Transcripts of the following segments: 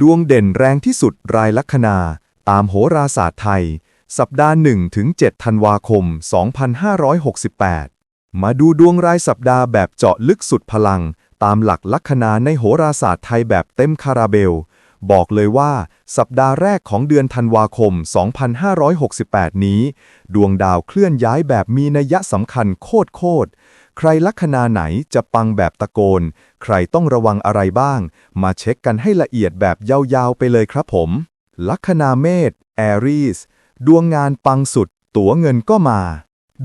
ดวงเด่นแรงที่สุดรายลัคนา ตามโหราศาสตร์ไทย สัปดาห์1ถึง7ธันวาคม 2568 มาดูดวงรายสัปดาห์แบบเจาะลึกสุดพลัง ตามหลักลัคนาในโหราศาสตร์ไทยแบบเต็มคาราเบล บอกเลยว่า สัปดาห์แรกของเดือนธันวาคม 2568 นี้ ดวงดาวเคลื่อนย้ายแบบมีนัยสำคัญโคตรโคตร ใครลัคนาไหนจะปังแบบตะโกน ใครต้องระวังอะไรบ้าง มาเช็คกันให้ละเอียดแบบยาวๆไปเลยครับผม ลัคนาเมษแอรีสดวงงานปังสุด ตั๋วเงินก็มา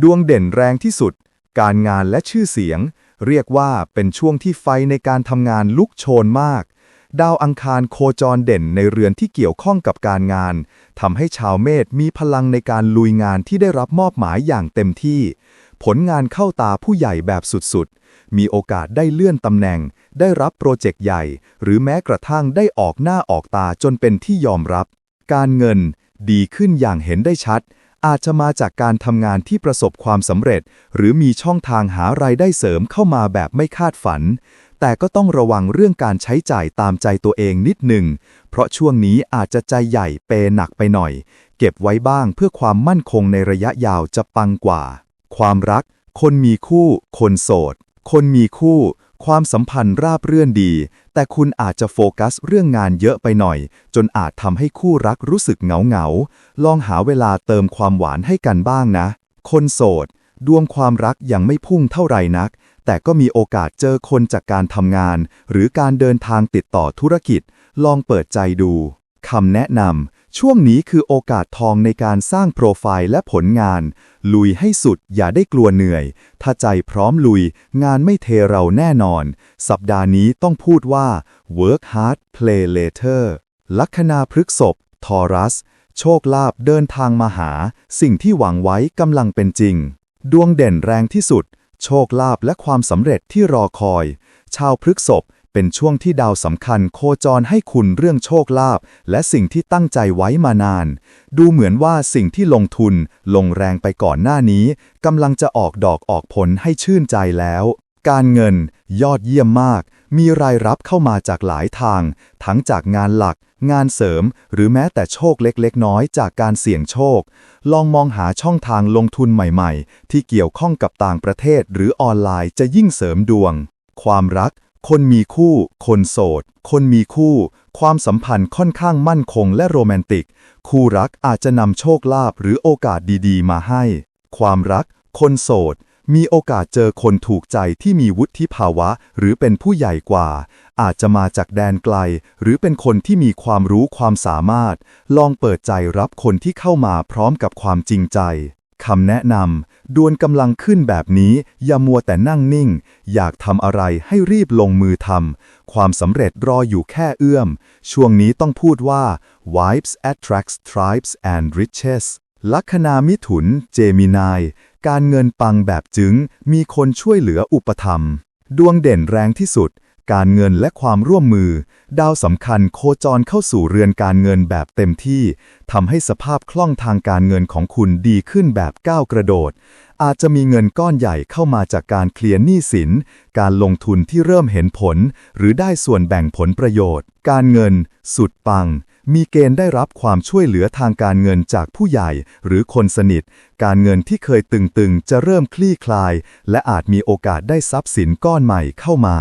ดวงเด่นแรงที่สุด การงานและชื่อเสียง เรียกว่าเป็นช่วงที่ไฟในการทำงานลุกโชนมากดาวอังคารโคจรเด่นในเรือนที่เกี่ยวข้องกับการงานทำให้ชาวเมษมีพลังในการลุยงานที่ได้รับมอบหมายอย่างเต็มที่ ผลงานเข้าตาผู้ใหญ่แบบสุดๆ มีโอกาสได้เลื่อนตำแหน่ง ได้รับโปรเจกต์ใหญ่ หรือแม้กระทั่งได้ออกหน้าออกตาจนเป็นที่ยอมรับ การเงินดีขึ้นอย่างเห็นได้ชัด อาจจะมาจากการทำงานที่ประสบความสำเร็จ หรือมีช่องทางหารายได้เสริมเข้ามาแบบไม่คาดฝัน แต่ก็ต้องระวังเรื่องการใช้จ่ายตามใจตัวเองนิดหนึ่ง เพราะช่วงนี้อาจจะใจใหญ่เปหนักไปหน่อย เก็บไว้บ้างเพื่อความมั่นคงในระยะยาวจะปังกว่า ความรัก คนมีคู่ คนโสด คนมีคู่ ความสัมพันธ์ราบเรื่นดี แต่คุณอาจจะโฟกัสเรื่องงานเยอะไปหน่อย จนอาจทำให้คู่รักรู้สึกเหงาเหงา ลองหาเวลาเติมความหวานให้กันบ้างนะ คนโสด ดวงความรักยังไม่พุ่งเท่าไหร่นัก แต่ก็มีโอกาสเจอคนจากการทำงาน หรือการเดินทางติดต่อธุรกิจ ลองเปิดใจดู คำแนะนำ ช่วงนี้คือโอกาสทองในการสร้างโปรไฟล์และผลงาน ลุยให้สุดอย่าได้กลัวเหนื่อย ถ้าใจพร้อมลุย งานไม่เทเราแน่นอน สัปดาห์นี้ต้องพูดว่า work hard play later ลัคนาพฤกษภทอรัส โชคลาภเดินทางมาหา สิ่งที่หวังไว้กำลังเป็นจริง ดวงเด่นแรงที่สุด โชคลาภและความสำเร็จที่รอคอย ชาวพฤกษภ เป็นช่วงที่ดาวสำคัญโคจรให้คุณเรื่องโชคลาภและสิ่งที่ตั้งใจไว้มานาน ดูเหมือนว่าสิ่งที่ลงทุน ลงแรงไปก่อนหน้านี้กำลังจะออกดอกออกผลให้ชื่นใจแล้ว การเงิน ยอดเยี่ยมมาก มีรายรับเข้ามาจากหลายทาง ทั้งจากงานหลัก งานเสริม หรือแม้แต่โชคเล็กๆ น้อยจากการเสี่ยงโชค ลองมองหาช่องทางลงทุนใหม่ๆ ที่เกี่ยวข้องกับต่างประเทศหรือออนไลน์จะยิ่งเสริมดวง ความรัก คนมีคู่ คนโสด คนมีคู่ ความสัมพันธ์ค่อนข้างมั่นคงและโรแมนติก คู่รักอาจจะนำโชคลาภหรือโอกาสดีๆ มาให้ ความรัก คนโสด มีโอกาสเจอคนถูกใจที่มีวุฒิภาวะ หรือเป็นผู้ใหญ่กว่า อาจจะมาจากแดนไกล หรือเป็นคนที่มีความรู้ความสามารถ ลองเปิดใจรับคนที่เข้ามาพร้อมกับความจริงใจ คำแนะนำดวนกำลังขึ้นแบบนี้ อย่ามัวแต่นั่งนิ่ง อยากทำอะไรให้รีบลงมือทำความสำเร็จรออยู่แค่เอื้อม ช่วงนี้ต้องพูดว่า vibes attracts tribes and riches ลัคนามิถุน เจมินาย การเงินปังแบบจึง มีคนช่วยเหลืออุปธรรม ดวงเด่นแรงที่สุด การเงินและความร่วมมือ ดาวสำคัญโคจรเข้าสู่เรือนการเงินแบบเต็มที่ทำให้สภาพคล่องทางการเงินของคุณดีขึ้นแบบก้าวกระโดด อาจจะมีเงินก้อนใหญ่เข้ามาจากการเคลียร์หนี้สิน การลงทุนที่เริ่มเห็นผล หรือได้ส่วนแบ่งผลประโยชน์ การเงิน สุดปัง มีเกณฑ์ได้รับความช่วยเหลือทางการเงินจากผู้ใหญ่ หรือคนสนิท การเงินที่เคยตึงๆ จะเริ่มคลี่คลาย และอาจมีโอกาสได้ทรัพย์สินก้อนใหม่เข้ามา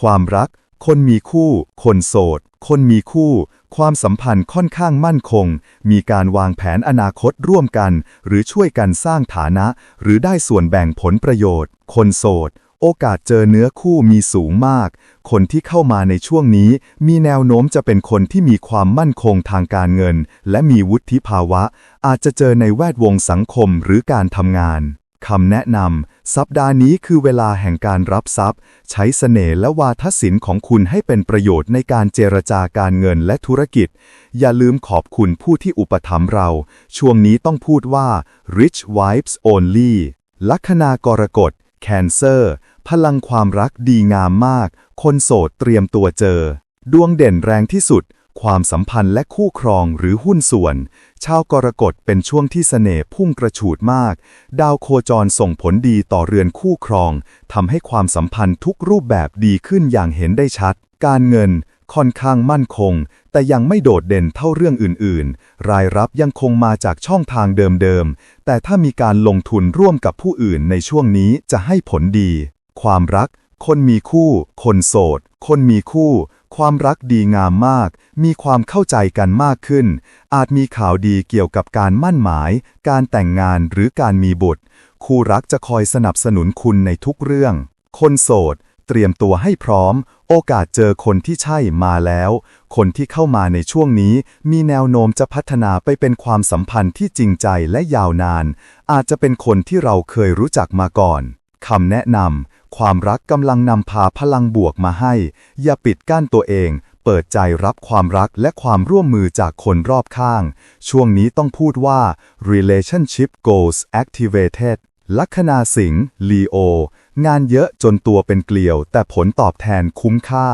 ความรัก คนมีคู่ คนโสด คนมีคู่ ความสัมพันธ์ค่อนข้างมั่นคง มีการวางแผนอนาคตร่วมกัน หรือช่วยกันสร้างฐานะ หรือได้ส่วนแบ่งผลประโยชน์ คนโสด โอกาสเจอเนื้อคู่มีสูงมาก คนที่เข้ามาในช่วงนี้ มีแนวโน้มจะเป็นคนที่มีความมั่นคงทางการเงิน และมีวุฒิภาวะ อาจจะเจอในแวดวงสังคมหรือการทำงาน คำแนะนำ สัปดาห์นี้คือเวลาแห่งการรับทรัพย์ ใช้เสน่ห์และวาทศิลป์ของคุณให้เป็นประโยชน์ในการเจรจาการเงินและธุรกิจ อย่าลืมขอบคุณผู้ที่อุปถัมภ์เรา ช่วงนี้ต้องพูดว่า rich vibes only ลัคนากรกฎ Cancer พลังความรักดีงามมาก คนโสดเตรียมตัวเจอ ดวงเด่นแรงที่สุด ความสัมพันธ์และคู่ครองหรือหุ้นส่วน ชาวกรกฎเป็นช่วงที่เสน่ห์พุ่งกระฉูดมาก ดาวโคจรส่งผลดีต่อเรือนคู่ครองทำให้ความสัมพันธ์ทุกรูปแบบดีขึ้นอย่างเห็นได้ชัด การเงินค่อนข้างมั่นคง แต่ยังไม่โดดเด่นเท่าเรื่องอื่น ๆ รายรับยังคงมาจากช่องทางเดิม ๆ แต่ถ้ามีการลงทุนร่วมกับผู้อื่นในช่วงนี้จะให้ผลดี ความรัก คนมีคู่ คนโสด คนมีคู่ ความรักดีงามมาก มีความเข้าใจกันมากขึ้น อาจมีข่าวดีเกี่ยวกับการมั่นหมาย การแต่งงานหรือการมีบุตร คู่รักจะคอยสนับสนุนคุณในทุกเรื่อง คนโสด เตรียมตัวให้พร้อม โอกาสเจอคนที่ใช่มาแล้ว คนที่เข้ามาในช่วงนี้ มีแนวโน้มจะพัฒนาไปเป็นความสัมพันธ์ที่จริงใจและยาวนาน อาจจะเป็นคนที่เราเคยรู้จักมาก่อน คำแนะนำความรักกำลังนำพาพลังบวกมาให้ อย่าปิดกั้นตัวเอง เปิดใจรับความรักและความร่วมมือจากคนรอบข้าง ช่วงนี้ต้องพูดว่า relationship goals activated ลัคนาสิงห์ลีโอ งานเยอะจนตัวเป็นเกลียว แต่ผลตอบแทนคุ้มค่า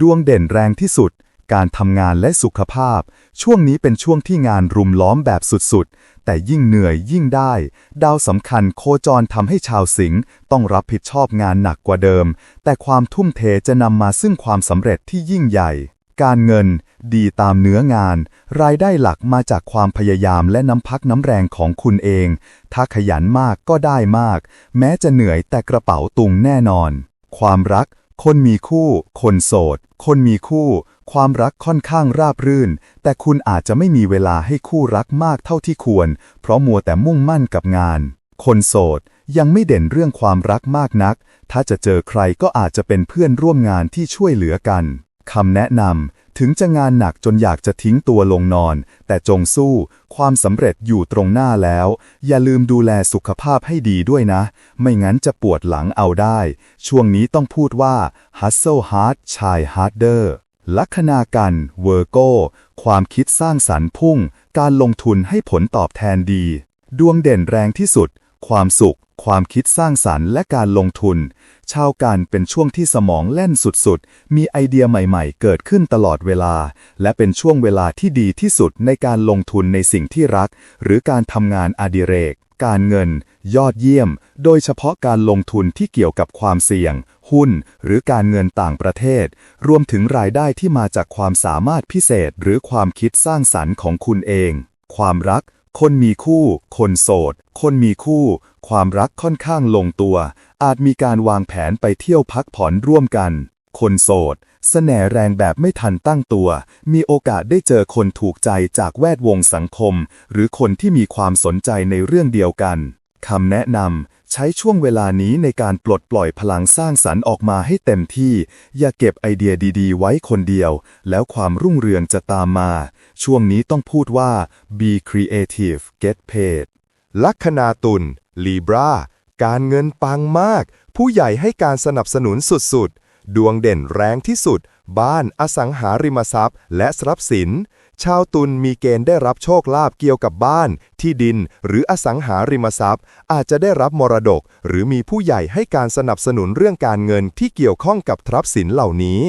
ดวงเด่นแรงที่สุด การทำงานและสุขภาพ ช่วงนี้เป็นช่วงที่งานรุมล้อมแบบสุดๆ แต่ยิ่งเหนื่อยยิ่งได้ ดาวสำคัญโคจรทำให้ชาวสิงห์ต้องรับผิดชอบงานหนักกว่าเดิม แต่ความทุ่มเทจะนำมาซึ่งความสำเร็จที่ยิ่งใหญ่ การเงิน ดีตามเนื้องาน รายได้หลักมาจากความพยายามและน้ำพักน้ำแรงของคุณเอง ถ้าขยันมากก็ได้มาก แม้จะเหนื่อยแต่กระเป๋าตุงแน่นอน ความรัก คนมีคู่ คนโสด คนมีคู่ ความรักค่อนข้างราบรื่น แต่คุณอาจจะไม่มีเวลาให้คู่รักมากเท่าที่ควร เพราะมัวแต่มุ่งมั่นกับงาน คนโสดยังไม่เด่นเรื่องความรักมากนัก ถ้าจะเจอใครก็อาจจะเป็นเพื่อนร่วมงานที่ช่วยเหลือกันคำแนะนำ ถึงจะงานหนักจนอยากจะทิ้งตัวลงนอน แต่จงสู้ ความสำเร็จอยู่ตรงหน้าแล้ว อย่าลืมดูแลสุขภาพให้ดีด้วยนะ ไม่งั้นจะปวดหลังเอาได้ ช่วงนี้ต้องพูดว่า hustle hard ชาย harder ลัคนากันเวอร์โกความคิดสร้างสรรค์พุ่ง การลงทุนให้ผลตอบแทนดี ดวงเด่นแรงที่สุด ความสุข ความคิดสร้างสรรค์และการลงทุน ชาวการเป็นช่วงที่สมองแล่นสุดๆ มีไอเดียใหม่ๆ เกิดขึ้นตลอดเวลา และเป็นช่วงเวลาที่ดีที่สุดในการลงทุนในสิ่งที่รัก หรือการทำงานอดิเรก การเงิน ยอดเยี่ยม โดยเฉพาะการลงทุนที่เกี่ยวกับความเสี่ยง หุ้น หรือการเงินต่างประเทศ รวมถึงรายได้ที่มาจากความสามารถพิเศษ หรือความคิดสร้างสรรค์ของคุณเอง ความรัก คนมีคู่ คนโสด คนมีคู่ ความรักค่อนข้างลงตัว อาจมีการวางแผนไปเที่ยวพักผ่อนร่วมกัน คนโสดแสน่แรงแบบไม่ทันตั้งตัว มีโอกาสได้เจอคนถูกใจจากแวดวงสังคม หรือคนที่มีความสนใจในเรื่องเดียวกัน คำแนะนำใช้ช่วงเวลานี้ในการปลดปล่อยพลังสร้างสรรค์ออกมาให้เต็มที่ อย่าเก็บไอเดียดีๆ ไว้คนเดียว แล้วความรุ่งเรืองจะตามมา ช่วงนี้ต้องพูดว่า be creative get paid ลัคนาตุลลีบราการเงินปังมาก ผู้ใหญ่ให้การสนับสนุนสุดๆ ดวงเด่นแรงที่สุด บ้านอสังหาริมทรัพย์ และทรัพย์สิน ชาวตุลมีเกณฑ์ได้รับโชคลาภเกี่ยวกับบ้าน ที่ดิน หรืออสังหาริมทรัพย์ อาจจะได้รับมรดก หรือมีผู้ใหญ่ให้การสนับสนุนเรื่องการเงินที่เกี่ยวข้องกับทรัพย์สินเหล่านี้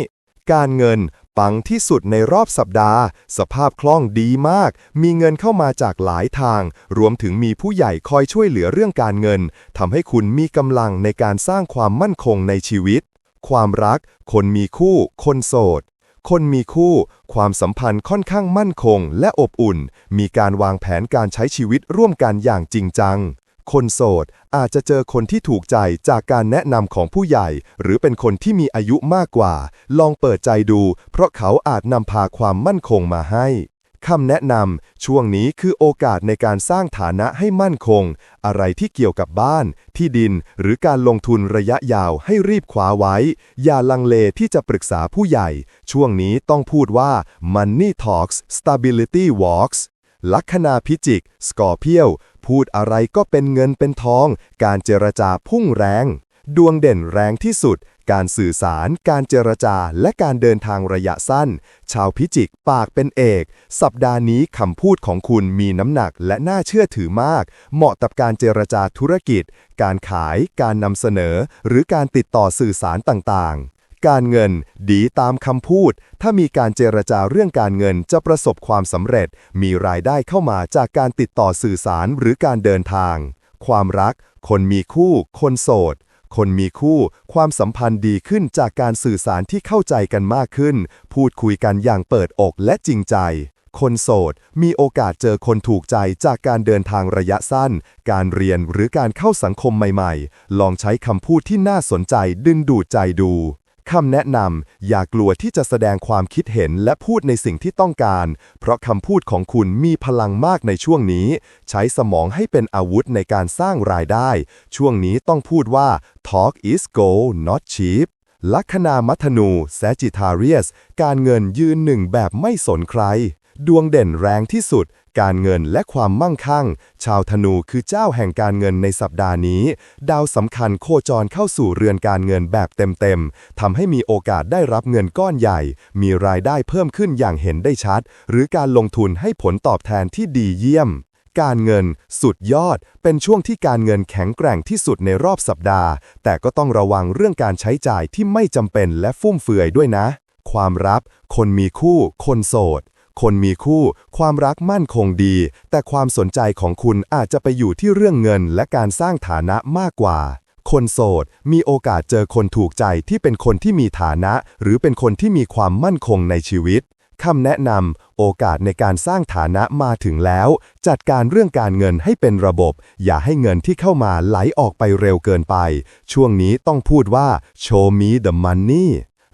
การเงินปังที่สุดในรอบสัปดาห์ สภาพคล่องดีมาก มีเงินเข้ามาจากหลายทาง รวมถึงมีผู้ใหญ่คอยช่วยเหลือเรื่องการเงินทำให้คุณมีกำลังในการสร้างความมั่นคงในชีวิต ความรัก คนมีคู่ คนโสด คนมีคู่ ความสัมพันธ์ค่อนข้างมั่นคงและอบอุ่น มีการวางแผนการใช้ชีวิตร่วมกันอย่างจริงจัง คนโสดอาจจะเจอคนที่ถูกใจจากการแนะนำของผู้ใหญ่ หรือเป็นคนที่มีอายุมากกว่า ลองเปิดใจดู เพราะเขาอาจนำพาความมั่นคงมาให้ คำแนะนำช่วงนี้คือโอกาสในการสร้างฐานะให้มั่นคง อะไรที่เกี่ยวกับบ้าน ที่ดิน หรือการลงทุนระยะยาวให้รีบคว้าไว้ อย่าลังเลที่จะปรึกษาผู้ใหญ่ ช่วงนี้ต้องพูดว่า Money Talks Stability Walks ลัคนาพิจิก สกอร์เพียว พูดอะไรก็เป็นเงินเป็นทอง การเจรจาพุ่งแรง ดวงเด่นแรงที่สุด การสื่อสาร การเจรจา และการเดินทางระยะสั้น ชาวพิจิกปากเป็นเอก สัปดาห์นี้คำพูดของคุณมีน้ำหนักและน่าเชื่อถือมาก เหมาะกับการเจรจาธุรกิจ การขาย การนำเสนอ หรือการติดต่อสื่อสารต่างๆการเงินดีตามคำพูด ถ้ามีการเจรจาเรื่องการเงินจะประสบความสำเร็จ มีรายได้เข้ามาจากการติดต่อสื่อสารหรือการเดินทาง ความรัก คนมีคู่ คนโสด คนมีคู่ ความสัมพันธ์ดีขึ้นจากการสื่อสารที่เข้าใจกันมากขึ้น พูดคุยกันอย่างเปิดอกและจริงใจ คนโสด มีโอกาสเจอคนถูกใจจากการเดินทางระยะสั้น การเรียนหรือการเข้าสังคมใหม่ ๆ ลองใช้คำพูดที่น่าสนใจดึงดูดใจดู คำแนะนำอย่ากลัวที่จะแสดงความคิดเห็นและพูดในสิ่งที่ต้องการ เพราะคำพูดของคุณมีพลังมากในช่วงนี้ ใช้สมองให้เป็นอาวุธในการสร้างรายได้ ช่วงนี้ต้องพูดว่า talk is gold not cheap ลัคนามัทนู Sagittarius การเงินยืนหนึ่งแบบไม่สนใคร ดวงเด่นแรงที่สุด การเงินและความมั่งคั่ง ชาวธนูคือเจ้าแห่งการเงินในสัปดาห์นี้ ดาวสำคัญโคจรเข้าสู่เรือนการเงินแบบเต็มๆทำให้มีโอกาสได้รับเงินก้อนใหญ่ มีรายได้เพิ่มขึ้นอย่างเห็นได้ชัด หรือการลงทุนให้ผลตอบแทนที่ดีเยี่ยมการเงินสุดยอด เป็นช่วงที่การเงินแข็งแกร่งที่สุดในรอบสัปดาห์ แต่ก็ต้องระวังเรื่องการใช้จ่ายที่ไม่จำเป็นและฟุ่มเฟือยด้วยนะ ความรักคนมีคู่ คนโสด คนมีคู่ ความรักมั่นคงดี แต่ความสนใจของคุณอาจจะไปอยู่ที่เรื่องเงินและการสร้างฐานะมากกว่า คนโสด มีโอกาสเจอคนถูกใจที่เป็นคนที่มีฐานะ หรือเป็นคนที่มีความมั่นคงในชีวิตคำแนะนำ โอกาสในการสร้างฐานะมาถึงแล้ว จัดการเรื่องการเงินให้เป็นระบบ อย่าให้เงินที่เข้ามาไหลออกไปเร็วเกินไป ช่วงนี้ต้องพูดว่า show me the money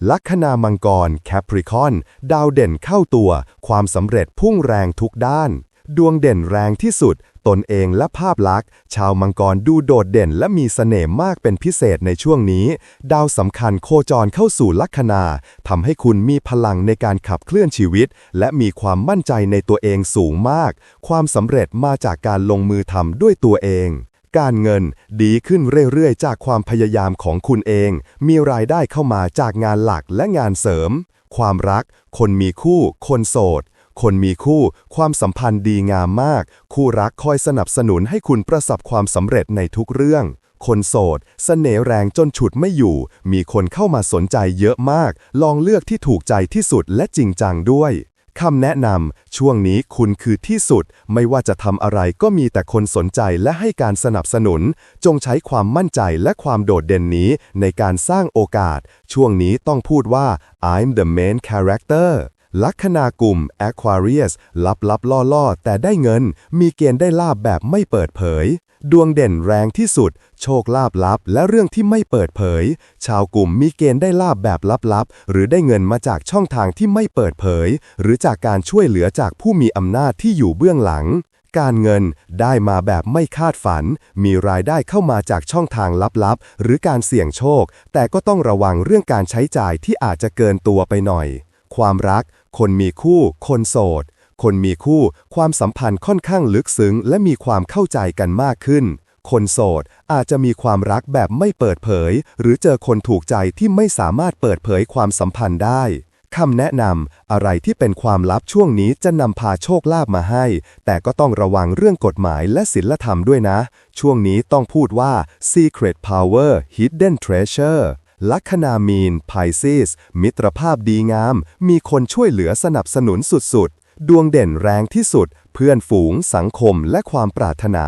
ลัคนามังกร Capricorn ดาวเด่นเข้าตัว ความสำเร็จพุ่งแรงทุกด้าน ดวงเด่นแรงที่สุด ตนเองและภาพลักษณ์ ชาวมังกรดูโดดเด่นและมีเสน่ห์มากเป็นพิเศษในช่วงนี้ ดาวสำคัญโคจรเข้าสู่ลัคนาทำให้คุณมีพลังในการขับเคลื่อนชีวิต และมีความมั่นใจในตัวเองสูงมาก ความสำเร็จมาจากการลงมือทำด้วยตัวเอง การเงินดีขึ้นเรื่อยๆ จากความพยายามของคุณเอง มีรายได้เข้ามาจากงานหลักและงานเสริม ความรัก คนมีคู่ คนโสด คนมีคู่ ความสัมพันธ์ดีงามมาก คู่รักคอยสนับสนุนให้คุณประสบความสำเร็จในทุกเรื่อง คนโสดเสน่ห์แรงจนฉุดไม่อยู่ มีคนเข้ามาสนใจเยอะมาก ลองเลือกที่ถูกใจที่สุดและจริงจังด้วย คำแนะนำช่วงนี้คุณคือที่สุด ไม่ว่าจะทำอะไรก็มีแต่คนสนใจและให้การสนับสนุน จงใช้ความมั่นใจและความโดดเด่นนี้ในการสร้างโอกาส ช่วงนี้ต้องพูดว่า I'm the main character ลัคนากลุ่ม Aquarius ลับลับล่อล่อๆแต่ได้เงิน มีเกณฑ์ได้ลาบแบบไม่เปิดเผย ดวงเด่นแรงที่สุด โชคลาภลับ และเรื่องที่ไม่เปิดเผย ชาวกลุ่มมีเกณฑ์ได้ลาบแบบลับๆ หรือได้เงินมาจากช่องทางที่ไม่เปิดเผย หรือจากการช่วยเหลือจากผู้มีอำนาจที่อยู่เบื้องหลัง การเงินได้มาแบบไม่คาดฝัน มีรายได้เข้ามาจากช่องทางลับๆ หรือการเสี่ยงโชค แต่ก็ต้องระวังเรื่องการใช้จ่ายที่อาจจะเกินตัวไปหน่อย ความรัก คนมีคู่ คนโสด คนมีคู่ ความสัมพันธ์ค่อนข้างลึกซึ้ง และมีความเข้าใจกันมากขึ้น คนโสดอาจจะมีความรักแบบไม่เปิดเผย หรือเจอคนถูกใจที่ไม่สามารถเปิดเผยความสัมพันธ์ได้คำแนะนำอะไรที่เป็นความลับช่วงนี้จะนำพาโชคลาภมาให้ แต่ก็ต้องระวังเรื่องกฎหมายและศีลธรรมด้วยนะ ช่วงนี้ต้องพูดว่า secret power hidden treasure ลัคนามีนไพซิสมิตรภาพดีงาม มีคนช่วยเหลือสนับสนุนสุด ดวงเด่นแรงที่สุด เพื่อนฝูง สังคมและความปรารถนา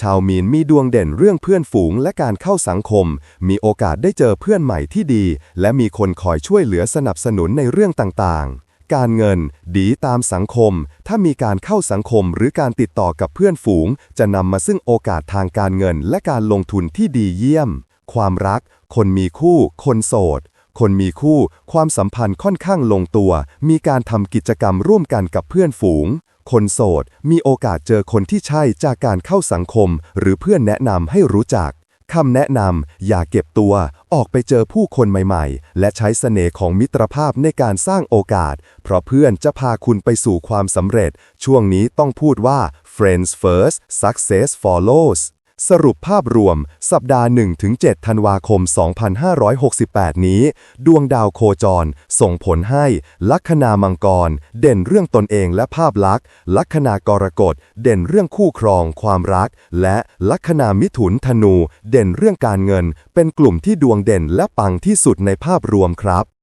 ชาวมีนมีดวงเด่นเรื่องเพื่อนฝูงและการเข้าสังคม มีโอกาสได้เจอเพื่อนใหม่ที่ดี และมีคนคอยช่วยเหลือสนับสนุนในเรื่องต่างๆการเงิน ดีตามสังคม ถ้ามีการเข้าสังคมหรือการติดต่อกับเพื่อนฝูง จะนำมาซึ่งโอกาสทางการเงินและการลงทุนที่ดีเยี่ยม ความรัก คนมีคู่ คนโสด คนมีคู่ ความสัมพันธ์ค่อนข้างลงตัว มีการทำกิจกรรมร่วมกันกับเพื่อนฝูง คนโสด มีโอกาสเจอคนที่ใช่จากการเข้าสังคม หรือเพื่อนแนะนำให้รู้จักคำแนะนำ อย่าเก็บตัว ออกไปเจอผู้คนใหม่ๆ และใช้เสน่ห์ของมิตรภาพในการสร้างโอกาส เพราะเพื่อนจะพาคุณไปสู่ความสำเร็จ ช่วงนี้ต้องพูดว่า friends first success follows สรุปภาพรวม สัปดาห์ 1-7 ธันวาคม 2568 นี้ ดวงดาวโคจร ส่งผลให้ ลัคนามังกร เด่นเรื่องตนเองและภาพลักษณ์ ลัคนากรกฎ เด่นเรื่องคู่ครอง ความรัก และลัคนามิถุนธนู เด่นเรื่องการเงิน เป็นกลุ่มที่ดวงเด่นและปังที่สุดในภาพรวมครับ